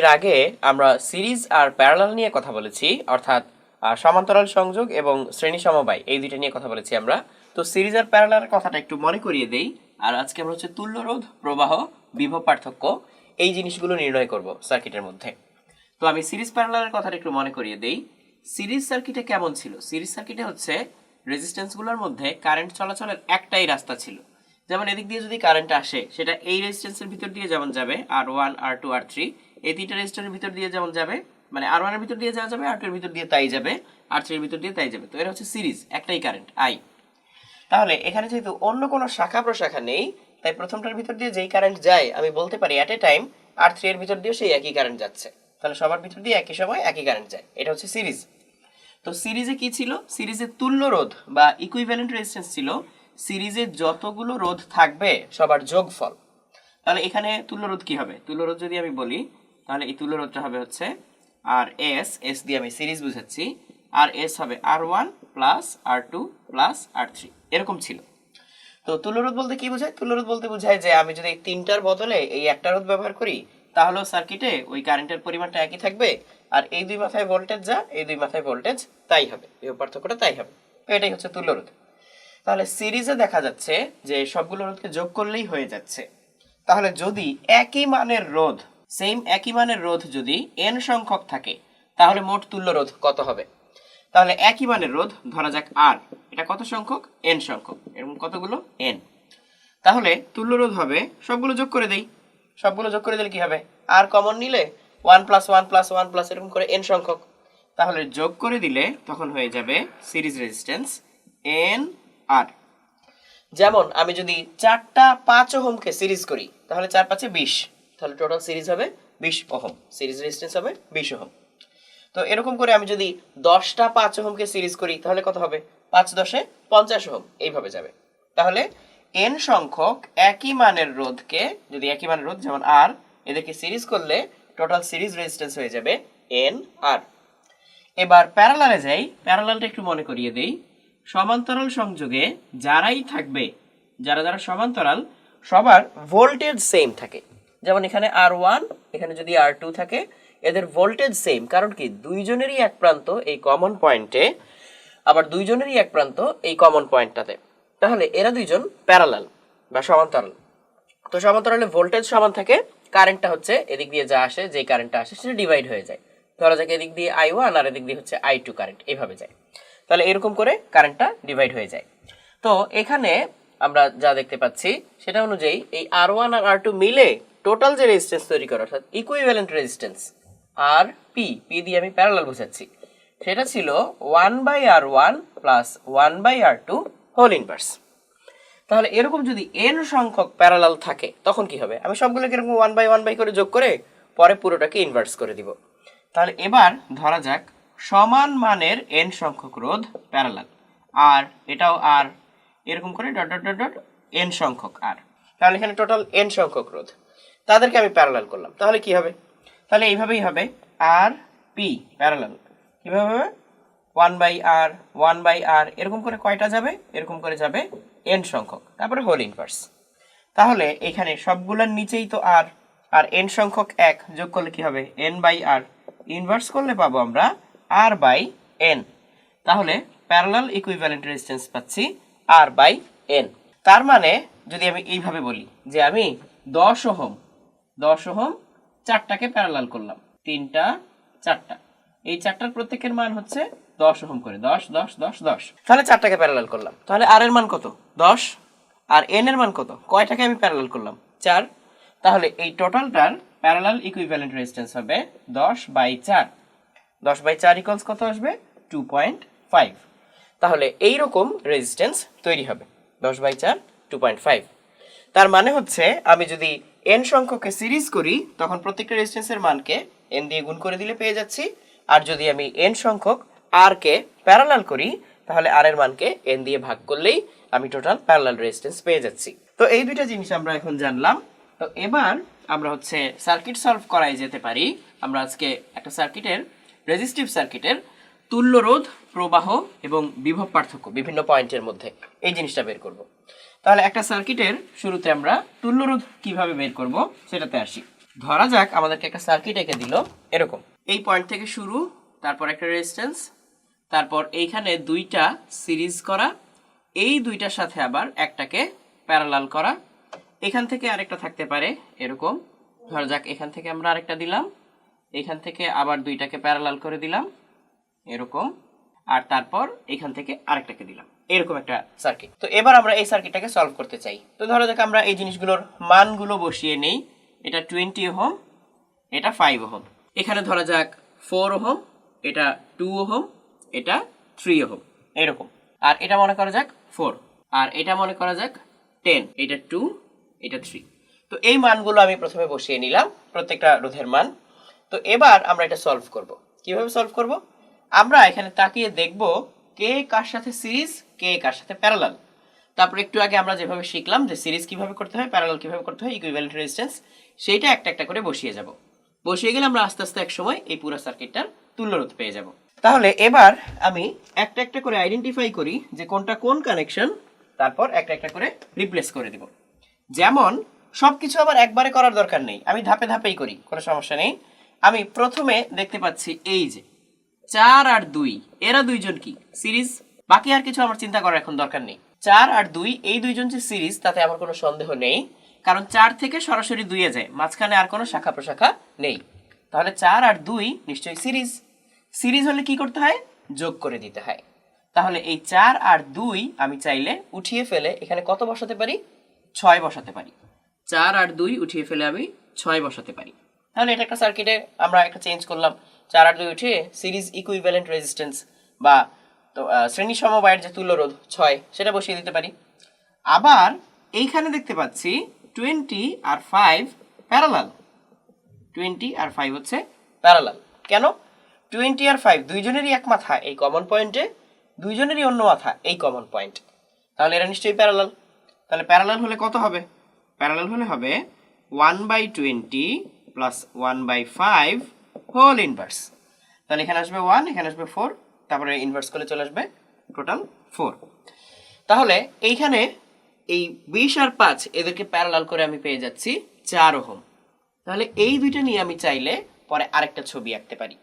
এর আগে আমরা সিরিজ আর প্যারালাল নিয়ে কথা বলেছি, অর্থাৎ সমান্তরাল সংযোগ এবং শ্রেণি সমবায়, এই দুইটা নিয়ে কথা বলেছি আমরা। তো সিরিজ আর প্যারালালের কথাটা একটু মনে করিয়ে দেই। আর আজকে আমরা হচ্ছে তুল্যরোধ প্রবাহ, বিভব পার্থক্য, এই জিনিসগুলো নির্ণয় করব সার্কিটের মধ্যে। তো আমি সিরিজ প্যারালালের কথাটা একটু মনে করিয়ে দেই। সিরিজ সার্কিটে কেমন ছিল? সিরিজ সার্কিটে হচ্ছে রেজিস্ট্যান্সগুলোর মধ্যে কারেন্ট চলাচলের একটাই রাস্তা ছিল। যেমন এদিক দিয়ে যদি কারেন্ট আসে, সেটা এই রেজিস্ট্যান্সের ভিতর দিয়ে যেমন যাবে, R one, R two, R three এই তিনটা রেজিস্ট্যান্সের ভিতর দিয়ে যেমন যাবে মানে আর ওয়ানের ভিতর দিয়ে যাওয়া যাবে আর টু এর ভিতর দিয়ে তাই যাবে আর থ্রির ভিতর দিয়ে তাই যাবে। তো এটা হচ্ছে সিরিজ, একটাই কারেন্ট আই তাহলে এখানে যেহেতু অন্য কোনো শাখা প্রশাখা নেই, তাই প্রথমটার ভিতর দিয়ে যেই কারেন্ট যায়, আমি বলতে পারি at a time R three এর ভিতর দিয়েও সেই একই কারেন্ট যাচ্ছে। তাহলে সবার ভিতর দিয়ে একই সময় একই কারেন্ট যায়। এটা হচ্ছে সিরিজ। তো সিরিজে কি ছিল? সিরিজে তুল্য রোধ বা ইকুইভ্যালেন্ট রেজিস্ট্যান্স ছিল। সিরিজে যতগুলো রোধ থাকবে, সবার যোগফল। তাহলে এখানে তুল্য রোধ কি হবে? তুল্য রোধ যদি আমি বলি তাহলে এই তুল্য রোধটা হবে হচ্ছে আর এস এস দিয়ে আমি সিরিজ বুঝাচ্ছি। আর এস হবে R one plus R two plus R three এরকম ছিল। তো তুল্যরোধ বলতে কি বোঝায়? তুল্যরোধ বলতে বোঝায় যে আমি যদি তিনটার বদলে এই একটা রোধ ব্যবহার করি, তাহলেও সার্কিটে ওই কারেন্টের পরিমাণটা একই থাকবে আর এই দুই মাথায় ভোল্টেজ যা, এই দুই মাথায় ভোল্টেজ তাই হবে। এই পার্থক্যটা তাই হবে। তো এটাই হচ্ছে তুল্যরোধ তাহলে সিরিজে দেখা যাচ্ছে যে সবগুলো রোধকে যোগ করলেই হয়ে যাচ্ছে। তাহলে যদি একই মানের রোধ সেম একই মানের রোধ যদি এন সংখ্যক থাকে, তাহলে মোট তুল্য রোধ কত হবে? তাহলে একই মানের রোধ ধরা যাক আর এটা কত সংখ্যক? এন সংখ্যক। এরকম কতগুলো? এন তাহলে তুল্য রোধ হবে, সবগুলো যোগ করে দেই। সবগুলো যোগ করে দিলে কি হবে? আর কমন নিলে one plus one plus one plus এরকম করে এন সংখ্যক। তাহলে যোগ করে দিলে তখন হয়ে যাবে সিরিজ রেজিস্ট্যান্স এন আর যেমন আমি যদি চারটা পাঁচ ওহমকে সিরিজ করি, তাহলে চার পাঁচে বিশ। তাহলে টোটাল সিরিজ হবে বিশ ওহম। সিরিজ রেজিস্ট্যান্স হবে বিশ ওহম। তো এরকম করে আমি যদি দশটা পাঁচ ওহমকে সিরিজ করি, তাহলে কত হবে? পাঁচ দশে পঞ্চাশ ওহম। এইভাবে যাবে। তাহলে এন সংখ্যক একই মানের রোধকে, যদি একই মানের রোধ, যেমন আর এদেরকে সিরিজ করলে টোটাল সিরিজ রেজিস্ট্যান্স হয়ে যাবে এন আর এবার প্যারালালে যাই। প্যারালালটা একটু মনে করিয়ে দেই। সমান্তরাল সংযোগে যারাই থাকবে, যারা যারা সমান্তরাল, সবার ভোল্টেজ সেম থাকে। যেমন এখানে আর ওয়ান এখানে যদি আর টু থাকে, এদের ভোল্টেজ সেম কারণ কি? দুইজনেরই এক প্রান্ত এই কমন পয়েন্টে আবার দুইজনেরই এক প্রান্ত এই কমন পয়েন্টটাতে তাহলে এরা দুইজন প্যারালাল বা সমান্তরাল। তো সমান্তরালে ভোল্টেজ সমান থাকে কারেন্টটা হচ্ছে এদিক দিয়ে যা আসে যে কারেন্টটা আসে, সেটা ডিভাইড হয়ে যায়। ধরা যাক এদিক দিয়ে আই ওয়ান আর এদিক দিয়ে হচ্ছে আই টু কারেন্ট এইভাবে যায়। তাহলে এরকম করে কারেন্টটা ডিভাইড হয়ে যায়। তো এখানে আমরা যা দেখতে পাচ্ছি, সেটা অনুযায়ী এই আর ওয়ান আর আর টু মিলে টোটাল যে রেজিস্ট্যান্স তৈরি করে অর্থাৎ equivalent resistance R P P দিয়ে আমি প্যারালাল বোঝাচ্ছি, সেটা ছিল one by R one plus one by R two whole inverse তাহলে এরকম যদি এন সংখ্যক প্যারালাল থাকে, তখন কি হবে? আমি সবগুলোকে এরকম ওয়ান বাই ওয়ান বাই করে যোগ করে পরে পুরোটাকে ইনভার্স করে দিব। তাহলে এবার ধরা যাক সমান মানের এন সংখ্যক রোধ প্যারালাল আর এটাও আর এরকম করে dot dot dot dot N সংখ্যক আর তাহলে এখানে টোটাল এন সংখ্যক রোধ। তাদেরকে আমি প্যারালাল করলাম। তাহলে কি হবে? তাহলে এইভাবেই হবে আর পি প্যারালাল কীভাবে হবে? One by R one by R এরকম করে কয়টা যাবে? এরকম করে যাবে এন সংখ্যক। তারপরে হোল ইনভার্স তাহলে এখানে সবগুলোর নিচেই তো আর আর এন সংখ্যক এক, যোগ করলে কি হবে? এন বাই আর ইনভার্স করলে পাবো আমরা আর বাই এন তাহলে প্যারালাল ইকুইভ্যালেন্ট রেজিস্ট্যান্স পাচ্ছি আর বাই এন তার মানে যদি আমি এইভাবে বলি যে আমি দশ ওহম দশ ওহম চারটাকে প্যারালাল করলাম। তিনটা, চারটা। এই চারটার প্রত্যেকের মান হচ্ছে দশ ওহম করে। দশ দশ দশ দশ। তাহলে চারটাকে প্যারালাল করলাম। তাহলে আর এর মান কত? দশ। আর এন এর মান কত? কয়টাকে আমি প্যারালাল করলাম? চার। তাহলে এই টোটালটার প্যারালাল ইকুইভ্যালেন্ট রেজিস্ট্যান্স হবে দশ বাই চার। দশ বাই চার ইকলস কত আসবে? টু পয়েন্ট ফাইভ তাহলে এই রকম রেজিস্ট্যান্স তৈরি হবে। দশ বাই চার টু পয়েন্ট ফাইভ তার মানে হচ্ছে আমি যদি এন সংখ্যককে সিরিজ করি, তখন প্রত্যেকটা রেজিস্ট্যান্সের মানকে এন দিয়ে গুণ করে দিলে পেয়ে যাচ্ছি। আর যদি আমি এন সংখ্যক আর কে প্যারালাল করি, তাহলে আর এর মানকে এন দিয়ে ভাগ করলেই আমি টোটাল প্যারালাল রেজিস্ট্যান্স পেয়ে যাচ্ছি। তো এই দুইটা জিনিস আমরা এখন জানলাম। তো এবার আমরা হচ্ছে সার্কিট সলভ করাই যেতে পারি। আমরা আজকে একটা সার্কিটের রেজিস্টিভ সার্কিটের তুল্য রোধ প্রবাহ এবং বিভব পার্থক্য বিভিন্ন পয়েন্টের মধ্যে এই জিনিসটা বের করব। তাহলে একটা সার্কিটের শুরুতে আমরা তুল্য রোধ কীভাবে বের করব সেটাতে আসি। ধরা যাক আমাদেরকে একটা সার্কিট এঁকে দিল এরকম। এই পয়েন্ট থেকে শুরু, তারপর একটা রেজিস্ট্যান্স তারপর এইখানে দুইটা সিরিজ করা, এই দুইটার সাথে আবার একটাকে প্যারালাল করা। এখান থেকে আরেকটা থাকতে পারে এরকম। ধরা যাক, এখান থেকে আমরা আরেকটা দিলাম, এখান থেকে আবার দুইটাকে প্যারালাল করে দিলাম, এরকম। আর তারপর এখান থেকে আরেকটাকে দিলাম। এরকম একটা সার্কিট তো এবার আমরা এই সার্কিটটাকে সলভ করতে চাই। তো ধরো যাক আমরা এই জিনিসগুলোর মানগুলো বসিয়ে নেই। এটা টোয়েন্টি ওহম, এটা ফাইভ ওহম। এখানে ধরা যাক ফোর ওহম, এটা টু ওহম, এটা থ্রি ওহম। এরকম। আর এটা মনে করা যাক ফোর আর এটা মনে করা যাক টেন এটা টু এটা থ্রি তো এই মানগুলো আমি প্রথমে বসিয়ে নিলাম, প্রত্যেকটা রোধের মান। তো এবার আমরা এটা সলভ করব। কীভাবে সলভ করব? আমরা এখানে তাকিয়ে দেখব কে কার সাথে সিরিজ, কে কার সাথে প্যারালাল তারপর একটু আগে আমরা যেভাবে শিখলাম যে সিরিজ কীভাবে করতে হয় প্যারালাল কীভাবে করতে হয় ইকুইভ্যালেন্ট রেজিস্ট্যান্স সেইটা একটা একটা করে বসিয়ে যাব। বসিয়ে গেলে আমরা আস্তে আস্তে এক সময় এই পুরো সার্কিটটার তুল্যরোধ পেয়ে যাব। তাহলে এবার আমি একটা একটা করে আইডেন্টিফাই করি যে কোনটা কোন কানেকশন তারপর একটা একটা করে রিপ্লেস করে দেব। যেমন, সবকিছু আবার একবারে করার দরকার নেই। আমি ধাপে ধাপেই করি, কোনো সমস্যা নেই। আমি প্রথমে দেখতে পাচ্ছি এই যে চার আর দুই। এরা দুইজন কি? সিরিজ? বাকি আর কিছু আমার চিন্তা করার এখন দরকার নেই। চার আর দুই, এই দুইজন যে সিরিজ, তাতে আমার কোনো সন্দেহ নেই। কারণ চার থেকে সরাসরি দুইয়ে যায়। মাঝখানে আর কোনো শাখা প্রশাখা নেই। তাহলে চার আর দুই নিশ্চয়ই সিরিজ। সিরিজ হলে কি করতে হয়? যোগ করে দিতে হয়। তাহলে এই চার আর দুই আমি চাইলে উঠিয়ে ফেলে এখানে কত বসাতে পারি? ছয় বসাতে পারি। চার আর দুই উঠিয়ে ফেলে আমি ছয় বসাতে পারি। তাহলে এটা একটা সার্কিটে আমরা একটা চেঞ্জ করলাম। চার আর দুই উঠিয়ে সিরিজ ইকুইভ্যালেন্ট রেজিস্ট্যান্স বা, তো শ্রেণি সমবায়ের যে তুল্যরোধ, ছয়, সেটা বসিয়ে দিতে পারি। আবার এইখানে দেখতে পাচ্ছি টোয়েন্টি আর ফাইভ প্যারালাল টোয়েন্টি আর ফাইভ হচ্ছে প্যারালাল কেন? টোয়েন্টি আর ফাইভ দুইজনেরই এক মাথা এই কমন পয়েন্টে দুইজনেরই অন্য মাথা এই কমন পয়েন্ট তাহলে এরা নিশ্চয়ই প্যারালাল তাহলে প্যারালাল হলে কত হবে? প্যারালাল হলে হবে one by twenty plus one by five whole inverse তাহলে এখানে আসবে ওয়ান এখানে আসবে ফোর তারপরে ইনভার্স করলে চলে আসবে টোটাল ফোর তাহলে এইখানে এই বিশ আর পাঁচ এদেরকে প্যারালাল করে আমি পেয়ে যাচ্ছি চার ওহম। তাহলে এই দুইটা নিয়ে আমি চাইলে পরে আরেকটা ছবি আঁকতে পারি।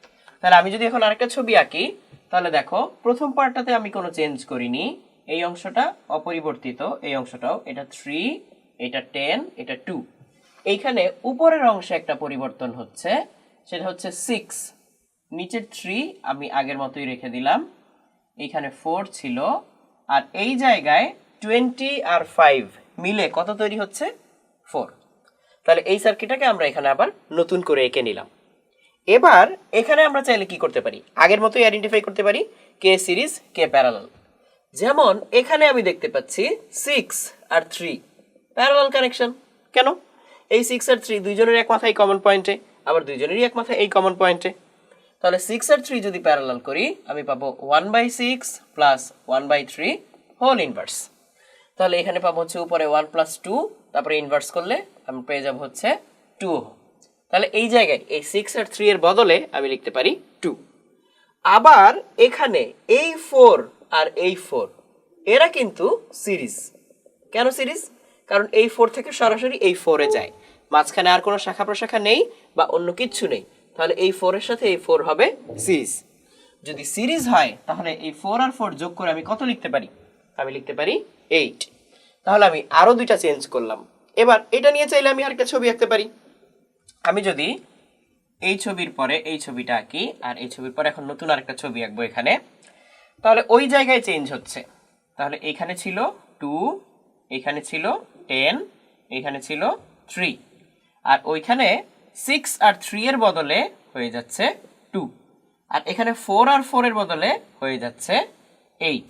তাহলে আমি যদি এখন আরেকটা ছবি আঁকি, তাহলে দেখো, প্রথম পার্টটাতে আমি কোনো চেঞ্জ করিনি। এই অংশটা অপরিবর্তিত, এই অংশটাও। এটা থ্রি এটা টেন এটা টু এইখানে উপরের অংশে একটা পরিবর্তন হচ্ছে। সেটা হচ্ছে সিক্স নিচের থ্রি আমি আগের মতোই রেখে দিলাম। এইখানে ফোর ছিল। আর এই জায়গায় টোয়েন্টি আর ফাইভ মিলে কত তৈরি হচ্ছে? ফোর তাহলে এই সার্কিটটাকে আমরা এখানে আবার নতুন করে এঁকে নিলাম। এবার এখানে আমরা চাইলে কি করতে পারি? আগের মতোই আইডেন্টিফাই করতে পারি কে সিরিজ কে প্যারালাল যেমন এখানে আমি দেখতে পাচ্ছি সিক্স আর থ্রি প্যারালাল কানেকশন কেন? এই সিক্স আর থ্রি দুইজনের এক মাথায় কমন পয়েন্টে আবার দুইজনেরই এক মাথায় এই কমন পয়েন্টে তাহলে সিক্স আর থ্রি যদি প্যারালাল করি, আমি পাবো one by six plus one by three whole inverse তাহলে এখানে পাবো হচ্ছে উপরে ওয়ান প্লাস টু তারপরে ইনভার্স করলে আমি পেয়ে যাব হচ্ছে টু তাহলে এই জায়গায় এই সিক্স আর থ্রি এর বদলে আমি লিখতে পারি টু আবার এখানে এই ফোর আর এই ফোর এরা কিন্তু সিরিজ। কেন সিরিজ? কারণ এই ফোর থেকে সরাসরি এই ফোরে যায়। মাঝখানে আর কোনো শাখা প্রশাখা নেই বা অন্য কিচ্ছু নেই। তাহলে এই ফোরের সাথে এই ফোর হবে সিরিজ যদি সিরিজ হয়, তাহলে এই ফোর আর ফোর যোগ করে আমি কত লিখতে পারি? আমি লিখতে পারি এইট তাহলে আমি আরও দুইটা চেঞ্জ করলাম। এবার এটা নিয়ে চাইলে আমি আরেকটা ছবি আঁকতে পারি। আমি যদি এই ছবির পরে এই ছবিটা আঁকি আর এই ছবির পরে এখন নতুন আরেকটা ছবি আঁকবো এখানে, তাহলে ওই জায়গায় চেঞ্জ হচ্ছে। তাহলে এখানে ছিল টু এখানে ছিল টেন এখানে ছিল থ্রি আর ওইখানে সিক্স আর থ্রি এর বদলে হয়ে যাচ্ছে টু আর এখানে ফোর আর ফোর এর বদলে হয়ে যাচ্ছে এইট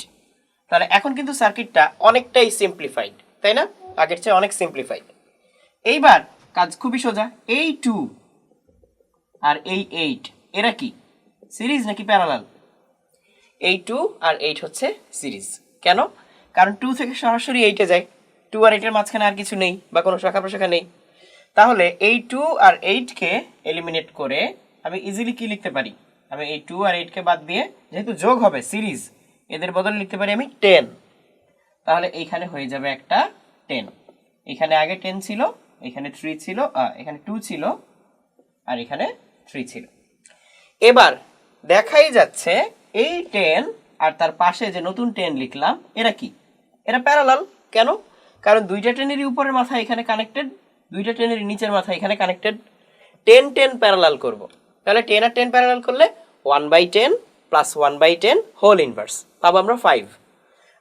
তাহলে এখন কিন্তু সার্কিটটা অনেকটাই সিম্পলিফাইড তাই না? আগের চেয়ে অনেক সিম্পলিফাইড এইবার কাজ খুবই সোজা, এই টু আর এই এইট এরা কি? সিরিজ নাকি প্যারালাল এই টু আর এইট হচ্ছে সিরিজ কেন? কারণ টু থেকে সরাসরি এইটে যায়। টু আর এইটের মাঝখানে আর কিছু নেই, বা কোনো শাখা প্রশাখা নেই। তাহলে এই টু আর এইটকে এলিমিনেট করে আমি ইজিলি কি লিখতে পারি? আমি এই টু আর এইটকে বাদ দিয়ে যেহেতু যোগ হবে সিরিজ এদের বদলে লিখতে পারি আমি টেন তাহলে এইখানে হয়ে যাবে একটা টেন এখানে আগে টেন ছিল, এখানে থ্রি ছিল এখানে টু ছিল, আর এখানে থ্রি ছিল। এবার দেখাই যাচ্ছে এই টেন আর তার পাশে যে নতুন টেন লিখলাম, এরা কি? এরা প্যারালাল কেন? কারণ দুইটা টেনেরই উপরের মাথা এখানে কানেক্টেড দুইটা টেনেরই নিচের মাথা এখানে কানেক্টেড টেন টেন প্যারালাল করব। তাহলে টেন আর টেন প্যারালাল করলে one by ten plus one by ten whole inverse পাবো আমরা ফাইভ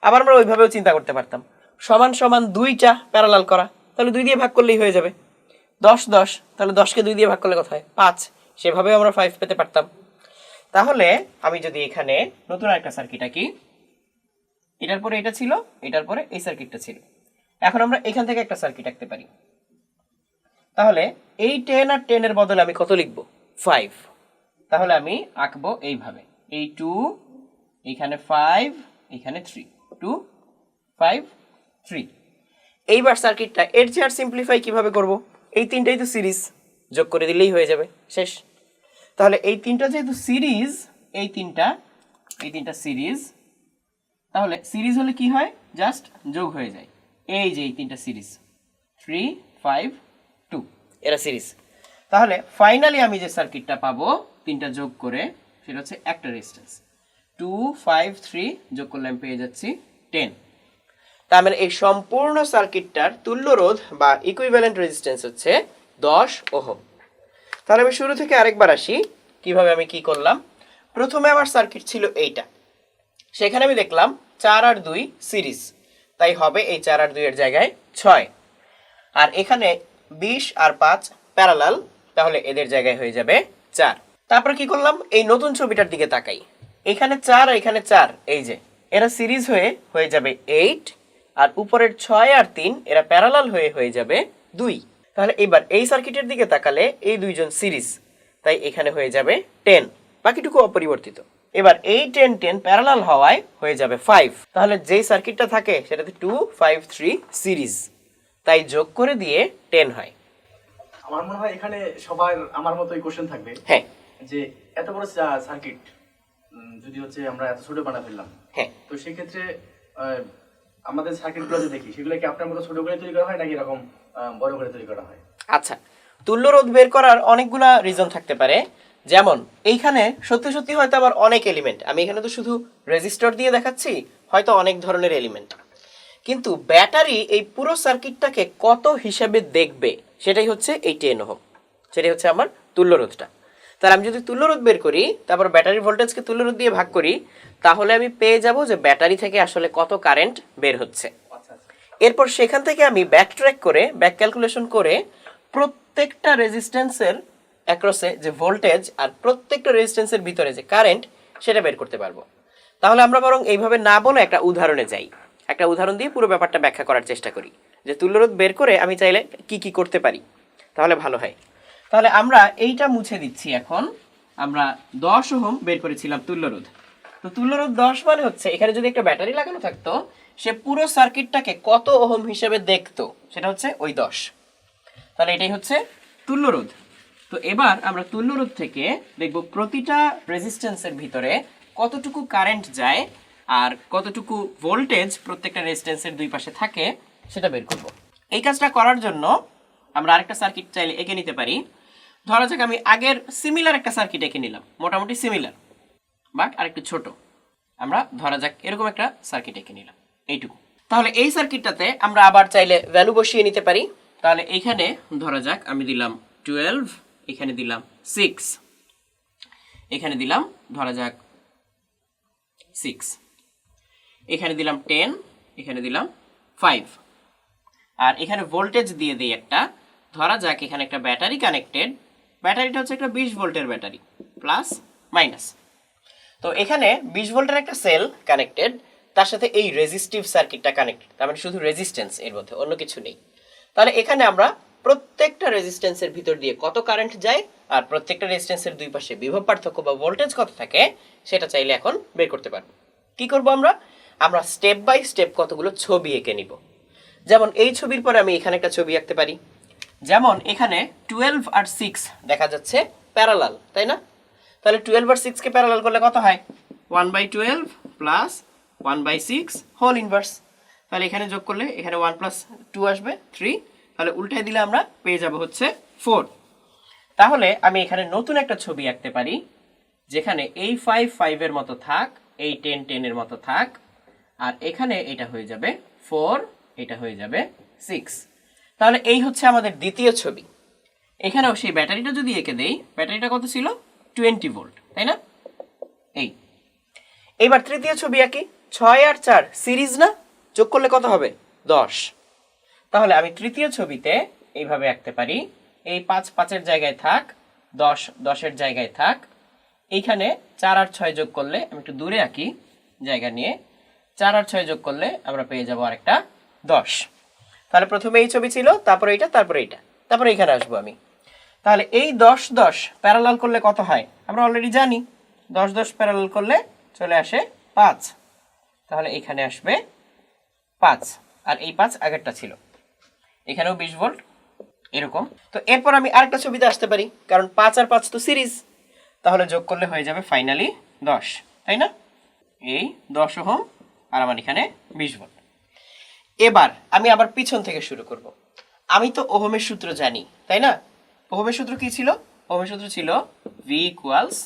আবার আমরা ওইভাবেও চিন্তা করতে পারতাম। সমান সমান দুইটা প্যারালাল করা। তাহলে দুই দিয়ে ভাগ করলেই হয়ে যাবে। দশ দশ। তাহলে দশকে দুই দিয়ে ভাগ করলে কোথায়? পাঁচ। সেভাবেও আমরা ফাইভ পেতে পারতাম। তাহলে আমি যদি এখানে নতুন একটা সার্কিট আঁকি, এটার পরে এটা ছিল, এটার পরে এই সার্কিটটা ছিল। এখন আমরা এখান থেকে একটা সার্কিট আঁকতে পারি। তাহলে এই টেন আর টেনের বদলে আমি কত লিখব? ফাইভ তাহলে আমি আঁকবো এইভাবে। এই টু এখানে ফাইভ এখানে থ্রি টু ফাইভ থ্রি এইবার সার্কিটটা এর চেয়ে আর সিম্পলিফাই কীভাবে করব? এই তিনটাই তো সিরিজ যোগ করে দিলেই হয়ে যাবে। শেষ। তাহলে এই তিনটা যেহেতু সিরিজ এই তিনটা এই তিনটা সিরিজ তাহলে সিরিজ হলে কি হয়? জাস্ট যোগ হয়ে যায়। এই যে এই তিনটা সিরিজ থ্রি ফাইভ এরা সিরিজ। তাহলে ফাইনালি আমি যে সার্কিটটা পাবো, তিনটা যোগ করে, সেটা হচ্ছে একটা রেজিস্ট্যান্স টু ফাইভ থ্রি যোগ করলে আমি পেয়ে যাচ্ছি টেন তার মানে এই সম্পূর্ণ সার্কিটটার তুল্য রোধ বা ইকুইভ্যালেন্ট রেজিস্ট্যান্স হচ্ছে দশ ওহম। তাহলে আমি শুরু থেকে আরেকবার আসি, কীভাবে আমি কি করলাম? প্রথমে আমার সার্কিট ছিল এইটা। সেখানে আমি দেখলাম চার আর দুই সিরিজ। তাই হবে এই চার আর দুইয়ের জায়গায় ছয়। আর এখানে বিশ আর পাঁচ প্যারালাল তাহলে এদের জায়গায় হয়ে যাবে চার। তারপর কি করলাম? এই নতুন ছবিটার দিকে তাকাই। এখানে চার এখানে চার, এই যে, এরা সিরিজ হয়ে হয়ে যাবে এইট আর উপরের ছয় আর তিন, এরা প্যারালাল হয়ে হয়ে যাবে দুই। তাহলে এবার এই সার্কিটের দিকে তাকালে এই দুইজন সিরিজ, তাই এখানে হয়ে যাবে টেন বাকিটুকু অপরিবর্তিত। এবার এই টেন টেন প্যারালাল হওয়ায় হয়ে যাবে ফাইভ তাহলে যেই সার্কিটটা থাকে, সেটাতে টু ফাইভ থ্রি সিরিজ তাই যোগ করে দিয়ে টেন হয়। আমার মনে হয় এখানে সবার আমার মতোই কোশ্চেন থাকবে। হ্যাঁ। যে এত বড় সার্কিট যদি হচ্ছে আমরা এত ছোট বানা ফেললাম হ্যাঁ। তো সেক্ষেত্রে আহ, আমাদের সার্কিটগুলো যে দেখি সেগুলো কি আপনার মতো ছোট করে তৈরি করা হয় নাকি এরকম বড় করে তৈরি করা হয়? আচ্ছা তুল্য রোধ বের করার অনেকগুলা রিজন থাকতে পারে। যেমন এইখানে সত্যি সত্যি হয়তো আবার অনেক এলিমেন্ট আমি এখানে তো শুধু রেজিস্টার দিয়ে দেখাচ্ছি হয়তো অনেক ধরনের এলিমেন্ট কিন্তু ব্যাটারি এই পুরো সার্কিটটাকে কত হিসাবে দেখবে? সেটাই হচ্ছে এই টেন ওহম। সেটাই হচ্ছে আমার তুল্যরোধটা তাহলে আমি যদি তুল্যরোধ বের করি, তারপর ব্যাটারি ভোল্টেজকে তুল্যরোধ দিয়ে ভাগ করি, তাহলে আমি পেয়ে যাব যে ব্যাটারি থেকে আসলে কত কারেন্ট বের হচ্ছে। এরপর সেখান থেকে আমি ব্যাক ট্র্যাক করে ব্যাক ক্যালকুলেশন করে প্রত্যেকটা রেজিস্ট্যান্সের অ্যাক্রসে যে ভোল্টেজ আর প্রত্যেকটা রেজিস্ট্যান্সের ভিতরে যে কারেন্ট সেটা বের করতে পারব। তাহলে আমরা বরং এইভাবে না বলে একটা উদাহরণে যাই। একটা উদাহরণ দিয়ে পুরো ব্যাপারটা ব্যাখ্যা করার চেষ্টা করি। যে তুল্যরোধ বের করে আমি চাইলে কি কি করতে পারি। তাহলে ভালো হয়। তাহলে আমরা এইটা মুছে দিচ্ছি এখন। আমরা দশ ওহম বের করেছিলাম তুল্যরোধ। তো তুল্যরোধ দশ মানে হচ্ছে, এখানে যদি একটা ব্যাটারি লাগানো থাকতো, সে পুরো সার্কিটটাকে কত ওহম হিসেবে দেখতো? সেটা হচ্ছে ওই দশ। তাহলে এটাই হচ্ছে তুল্যরোধ। তো এবার আমরা তুল্যরোধ থেকে দেখব প্রতিটা রেজিস্ট্যান্সের ভিতরে কতটুকু কারেন্ট যায় আর কতটুকু ভোল্টেজ প্রত্যেকটা রেজিস্ট্যান্সের দুই পাশে থাকে, সেটা বের করব। এই কাজটা করার জন্য আমরা আরেকটা সার্কিট চাইলে এঁকে নিতে পারি। ধরা যাক আমি আগের সিমিলার একটা সার্কিট এঁকে নিলাম, মোটামুটি সিমিলার বাট আরেকটু ছোট। আমরা ধরা যাক এরকম একটা সার্কিট এঁকে নিলাম, এইটুকু। তাহলে এই সার্কিটটাতে আমরা আবার চাইলে ভ্যালু বসিয়ে নিতে পারি। তাহলে এইখানে ধরা যাক আমি দিলাম টুয়েলভ এখানে দিলাম সিক্স এখানে দিলাম ধরা যাক সিক্স এখানে দিলাম টেন এখানে দিলাম ফাইভ আর এখানে ভোল্টেজ দিয়ে দিই একটা। ধরা যাক এখানে একটা ব্যাটারি কানেক্টেড ব্যাটারিটা হচ্ছে একটা বিশ ভোল্টের ব্যাটারি প্লাস মাইনাস তো এখানে বিশ ভোল্টের একটা সেল কানেক্টেড তার সাথে এই রেজিস্টিভ সার্কিটটা কানেক্টেড তার মানে শুধু রেজিস্ট্যান্স এর মধ্যে, অন্য কিছু নেই। তাহলে এখানে আমরা প্রত্যেকটা রেজিস্ট্যান্সের ভিতর দিয়ে কত কারেন্ট যায় আর প্রত্যেকটা রেজিস্ট্যান্সের দুই পাশে বিভব পার্থক্য বা ভোল্টেজ কত থাকে, সেটা চাইলে এখন বের করতে পারব। কি করব আমরা? আমরা স্টেপ বাই স্টেপ কতগুলো ছবি এঁকে নিব। যেমন এই ছবির পরে আমি এখানে একটা ছবি আঁকতে পারি। যেমন এখানে টুয়েলভ আর সিক্স দেখা যাচ্ছে প্যারালাল তাই না? তাহলে টুয়েলভ আর সিক্সকে প্যারালাল করলে কত হয়? One by twelve plus one by six whole inverse তাহলে এখানে যোগ করলে এখানে ওয়ান প্লাস টু আসবে থ্রি তাহলে উল্টাই দিলে আমরা পেয়ে যাব হচ্ছে ফোর তাহলে আমি এখানে নতুন একটা ছবি আঁকতে পারি, যেখানে এই ফাইভ ফাইভের মতো থাক, এই টেন টেনের মতো থাক আর এখানে এটা হয়ে যাবে ফোর, এটা হয়ে যাবে সিক্স। তাহলে এই হচ্ছে আমাদের দ্বিতীয় ছবি। এখানেও সেই ব্যাটারিটা যদি এঁকে দেই, ব্যাটারিটা কত ছিল? টোয়েন্টি ভোল্ট, তাই না? এই। এবার তৃতীয় ছবি আঁকি। ছয় আর চার, সিরিজ না? যোগ করলে কত হবে? দশ। তাহলে আমি তৃতীয় ছবিতে এইভাবে আঁকতে পারি। এই পাঁচ পাঁচের জায়গায় থাক, দশ দশের জায়গায় থাক। এইখানে চার আর ছয় যোগ করলে আমি একটু দূরে আঁকি, জায়গা নিয়ে। চার আর ছয় যোগ করলে আমরা পেয়ে যাব আরেকটা দশ। তাহলে প্রথমে এই ছবি ছিল, তারপরে এইটা তারপরে এইটা, তারপরে এখানে আসব আমি। তাহলে এই দশ দশ প্যারালাল করলে কত হয়? আমরা অলরেডি জানি, দশ দশ প্যারালাল করলে চলে আসে পাঁচ। তাহলে এখানে আসবে পাঁচ, আর এই পাঁচ আগেরটা ছিল। এখানেও বিশ ভোল্ট এরকম। তো এরপর আমি আরেকটা ছবিতে আসতে পারি, কারণ পাঁচ আর পাঁচ তো সিরিজ। তাহলে যোগ করলে হয়ে যাবে ফাইনালি দশ, তাই না? এই দশ ওহম আর আমার এখানে বিশ ভোল্ট এবার আমি আবার পিছন থেকে শুরু করব। আমি তো ওহমের সূত্র জানি, তাই না? ওহমের সূত্র কি ছিল? ওহমের সূত্র ছিল ভি ইকুয়ালস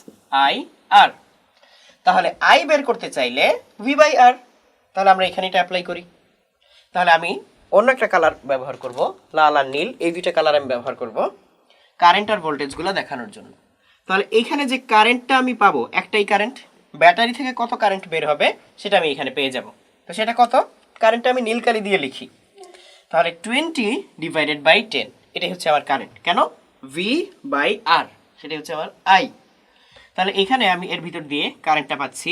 আই আর তাহলে আই বের করতে চাইলে ভি বাই আর তাহলে আমরা এখানে এটা অ্যাপ্লাই করি। তাহলে আমি অন্য একটা কালার ব্যবহার করব, লাল আর নীল, এই দুইটা কালার আমি ব্যবহার করব কারেন্ট আর ভোল্টেজগুলো দেখানোর জন্য। তাহলে এইখানে যে কারেন্টটা আমি পাবো, একটাই কারেন্ট ব্যাটারি থেকে কত কারেন্ট বের হবে সেটা আমি এখানে পেয়ে যাব। তো সেটা কত? কারেন্টটা আমি নীলকালি দিয়ে লিখি। তাহলে টোয়েন্টি ডিভাইডেড বাই টেন এটাই হচ্ছে আমার কারেন্ট কেন? ভি বাই আর সেটাই হচ্ছে আমার আই তাহলে এখানে আমি এর ভিতর দিয়ে কারেন্টটা পাচ্ছি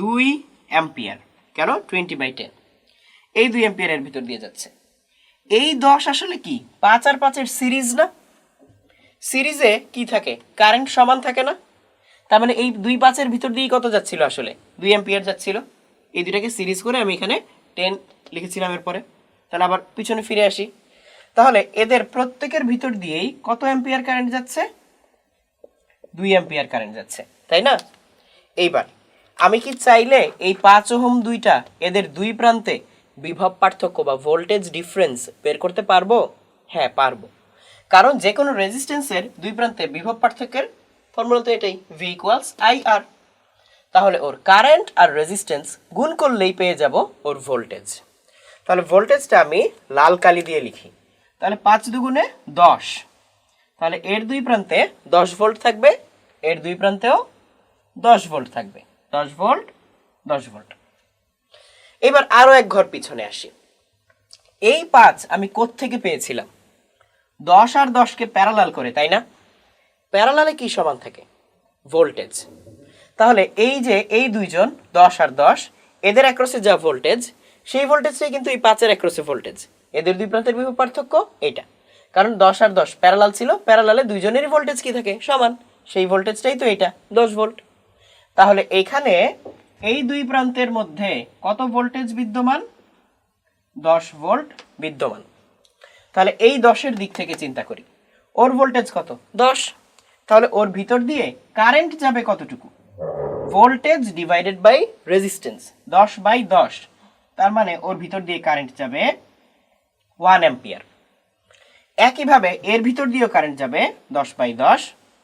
দুই অ্যাম্পিয়ার কেন? টোয়েন্টি বাই টেন এই দুই অ্যাম্পিয়ারের ভিতর দিয়ে যাচ্ছে। এই দশ আসলে কি? পাঁচ আর পাঁচের সিরিজ না? সিরিজে কি থাকে? কারেন্ট সমান থাকে না। তার মানে এই দুই পাঁচের ভিতর দিয়ে কত যাচ্ছিল আসলে? দুই অ্যাম্পিয়ার যাচ্ছিল। এই দুটাকে সিরিজ করে আমি এখানে টেন লিখেছিলাম এরপরে। তাহলে আবার পিছনে ফিরে আসি। তাহলে এদের প্রত্যেকের ভিতর দিয়েই কত অ্যাম্পিয়ার কারেন্ট যাচ্ছে? দুই অ্যাম্পিয়ার কারেন্ট যাচ্ছে, তাই না? এইবার, আমি কি চাইলে এই পাঁচ ওহম দুইটা এদের দুই প্রান্তে বিভব পার্থক্য বা ভোল্টেজ ডিফারেন্স বের করতে পারব? হ্যাঁ পারব। কারণ যে কোনো রেজিস্ট্যান্সের দুই প্রান্তে বিভব পার্থক্যের ফর্মুলা তো এটাই ভি ইকুয়ালস আই আর তাহলে ওর কারেন্ট আর রেজিস্ট্যান্স গুণ করলেই পেয়ে যাব ওর ভোল্টেজ তাহলে ভোল্টেজটা আমি লাল কালি দিয়ে লিখি। তাহলে পাঁচ দুগুণে দশ। তাহলে এর দুই প্রান্তে দশ ভোল্ট থাকবে, এর দুই প্রান্তেও দশ ভোল্ট থাকবে। দশ ভোল্ট দশ ভোল্ট এবার আরও এক ঘর পিছনে আসি। এই পাঁচ আমি থেকে পেয়েছিলাম? দশ আর দশকে প্যারালাল করে, তাই না? প্যারালালে কি সমান থাকে? ভোল্টেজ। তাহলে এই যে এই দুইজন, দশ আর দশ, এদের অ্যাক্রসে যা ভোল্টেজ, সেই ভোল্টেজটাই কিন্তু এই পাঁচের অ্যাক্রসে ভোল্টেজ। এদের দুই প্রান্তের বিভব পার্থক্য এটা কারণ দশ আর দশ প্যারালাল ছিল, প্যারালালে দুইজনেরই ভোল্টেজ কি থাকে? সমান। সেই ভোল্টেজটাই তো এটা দশ ভোল্ট। তাহলে এখানে এই দুই প্রান্তের মধ্যে কত ভোল্টেজ বিদ্যমান? দশ ভোল্ট বিদ্যমান। তাহলে এই দশের দিক থেকে চিন্তা করি। ওর ভোল্টেজ কত? দশ। তাহলে ওর ভিতর দিয়ে কারেন্ট যাবে কতটুকু? ভোল্টেজ ডিভাইডেড বাই রেজিস্ট্যান্স দশ বাই দশ। তার মানে ওর ভিতর দিয়ে কারেন্ট যাবে ওয়ান অ্যাম্পিয়ার একইভাবে এর ভিতর দিয়েও কারেন্ট যাবে দশ বাই দশ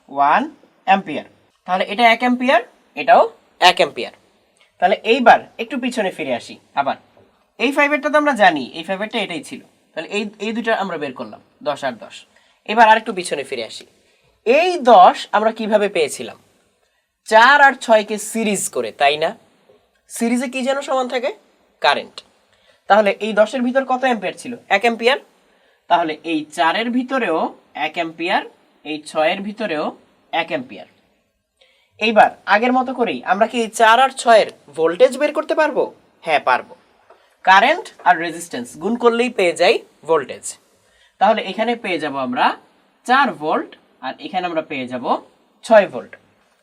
ওয়ান অ্যাম্পিয়ার তাহলে এটা এক অ্যাম্পিয়ার এটাও এক অ্যাম্পিয়ার তাহলে এইবার একটু পিছনে ফিরে আসি, আবার। এই ফাইভেরটা তো আমরা জানি, এই ফাইভেরটা এটাই ছিল। তাহলে এই এই দুটো আমরা বের করলাম, দশ আর দশ। এবার আরেকটু পিছনে ফিরে আসি। এই দশ আমরা কীভাবে পেয়েছিলাম? চার আর ছয়কে সিরিজ করে, তাই না? সিরিজে কি যেন সমান থাকে? কারেন্ট। তাহলে এই দশের ভিতর কত অ্যাম্পিয়ার ছিল? এক অ্যাম্পিয়ার। তাহলে এই চারের ভিতরেও এক অ্যাম্পিয়ার, এই ছয়ের ভিতরেও এক অ্যাম্পিয়ার। এইবার, আগের মতো করেই আমরা কি এই চার আর ছয়ের ভোল্টেজ বের করতে পারব? হ্যাঁ পারব। কারেন্ট আর রেজিস্ট্যান্স গুণ করলেই পেয়ে যাই ভোল্টেজ। তাহলে এখানে পেয়ে যাব আমরা চার ভোল্ট আর এখানে আমরা পেয়ে যাব ছয় ভোল্ট।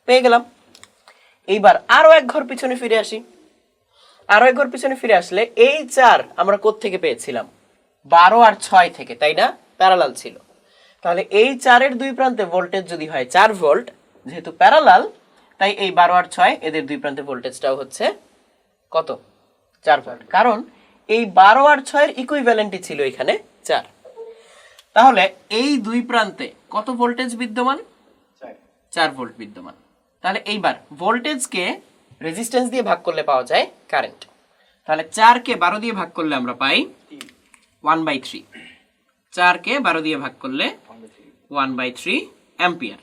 পেয়ে গেলাম। এইবার আরও এক ঘর পিছনে ফিরে আসি। আরও এক ঘর পিছনে ফিরে আসলে এই চার আমরা থেকে পেয়েছিলাম? বারো আর ছয় থেকে, তাই না? প্যারালাল ছিল। তাহলে এই চারের দুই প্রান্তে ভোল্টেজ যদি হয় চার ভোল্ট, যেহেতু প্যারালাল, তাই এই বারো আর ছয় এদের দুই প্রান্তে ভোল্টেজটাও হচ্ছে কত? চার ভোল্ট। কারণ এই বারো আর ছয়ের ইকুইভ্যালেন্টই ছিল এখানে চার। তাহলে এই দুই প্রান্তে কত ভোল্টেজ বিদ্যমান? চার। ভোল্ট বিদ্যমান। তাহলে এইবার ভোল্টেজকে রেজিস্ট্যান্স দিয়ে ভাগ করলে পাওয়া যায় কারেন্ট তাহলে চারকে বারো দিয়ে ভাগ করলে আমরা পাই ওয়ান বাই থ্রি চারকে বারো দিয়ে ভাগ করলে one by three one by three ampere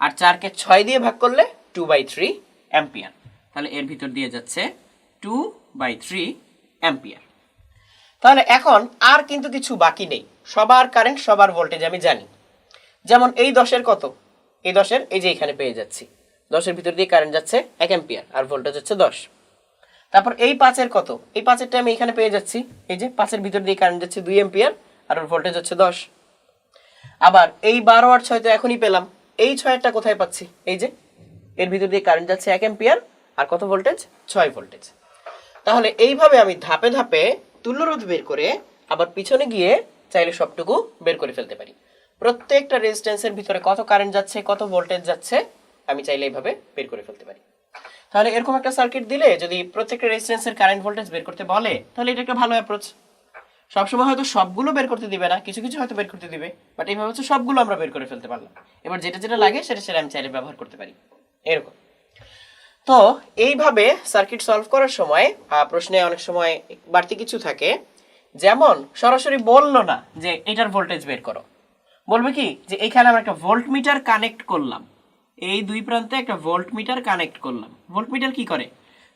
আর চারকে ছয় দিয়ে ভাগ করলে টু বাই থ্রি অ্যাম্পিয়ার তাহলে এর ভিতর দিয়ে যাচ্ছে টু বাই থ্রি অ্যাম্পিয়ার তাহলে এখন আর কিন্তু কিছু বাকি নেই। সবার কারেন্ট সবার ভোল্টেজ আমি জানি। যেমন এই দশের কত? এই দশের, এই যে এখানে পেয়ে যাচ্ছি। দশের ভিতর দিয়ে কারেন্ট যাচ্ছে এক অ্যাম্পিয়ার আর ভোল্টেজ হচ্ছে দশ। তারপর এই পাঁচের কত? এই পাঁচেরটা আমি এখানে পেয়ে যাচ্ছি। এই যে পাঁচের ভিতর দিয়ে কারেন্ট যাচ্ছে দুই অ্যাম্পিয়ার আর ওর ভোল্টেজ হচ্ছে দশ। আবার এই বারো আর ছয় তো এখনই পেলাম। এই ছয়েরটা কোথায় পাচ্ছি? এই যে এর ভিতর দিয়ে কারেন্ট যাচ্ছে এক অ্যাম্পিয়ার আর কত ভোল্টেজ ছয় ভোল্টেজ তাহলে এইভাবে আমি ধাপে ধাপে তুল্যরোধ বের করে আবার পিছনে গিয়ে চাইলে সবটুকু বের করে ফেলতে পারি। প্রত্যেকটা রেজিস্ট্যান্সের ভিতরে কত কারেন্ট যাচ্ছে, কত ভোল্টেজ যাচ্ছে, আমি চাইলে এইভাবে বের করে ফেলতে পারি। তাহলে এরকম একটা সার্কিট দিলে যদি প্রত্যেকটা রেজিস্ট্যান্সের কারেন্ট ভোল্টেজ বের করতে বলে, তাহলে এটা একটা ভালো অ্যাপ্রোচ সবসময় হয়তো সবগুলো বের করতে দিবে না, কিছু কিছু হয়তো বের করতে দিবে বাট এইভাবে হচ্ছে সবগুলো আমরা বের করে ফেলতে পারলাম। এবার যেটা যেটা লাগে সেটা সেটা আমি চাইলে ব্যবহার করতে পারি। এরকম। তো এইভাবে সার্কিট সলভ করার সময় প্রশ্নে অনেক সময় বাড়তি কিছু থাকে। যেমন সরাসরি বলল না যে এটার ভোল্টেজ বের করো। বলবে কি? যে এখানে আমরা একটা ভোল্ট মিটার কানেক্ট করলাম। এই দুই প্রান্তে একটা ভোল্ট মিটার কানেক্ট করলাম। ভোল্ট মিটার কি করে?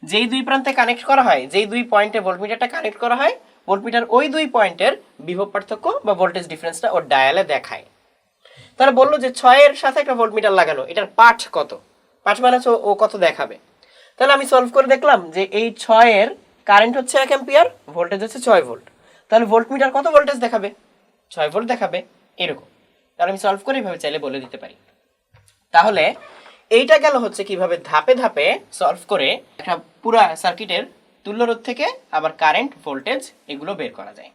যেই দুই প্রান্তে কানেক্ট করা হয়, যেই দুই পয়েন্টে ভোল্ট মিটারটা কানেক্ট করা হয় ভোল্ট মিটার ওই দুই পয়েন্টের বিভব পার্থক্য বা ভোল্টেজ ডিফারেন্সটা ওর ডায়ালে দেখায়। তারা বলল যে ছয়ের সাথে একটা ভোল্টমিটার লাগানো, এটার পাঠ কত? পাঠ মানে হচ্ছে ও কত দেখাবে। তাহলে আমি সলভ করে দেখলাম যে এই ছয়ের কারেন্ট হচ্ছে এক অ্যাম্পিয়ার ভোল্টেজ হচ্ছে ছয় ভোল্ট তাহলে ভোল্টমিটার কত ভোল্টেজ দেখাবে? ছয় ভোল্ট দেখাবে, এরকম। তাহলে আমি সলভ করে এইভাবে চাইলে বলে দিতে পারি। তাহলে এইটা গেল হচ্ছে কীভাবে ধাপে ধাপে সলভ করে একটা পুরা সার্কিটের তুল্য রোধ থেকে আবার কারেন্ট ভোল্টেজ এগুলো বের করা যায়।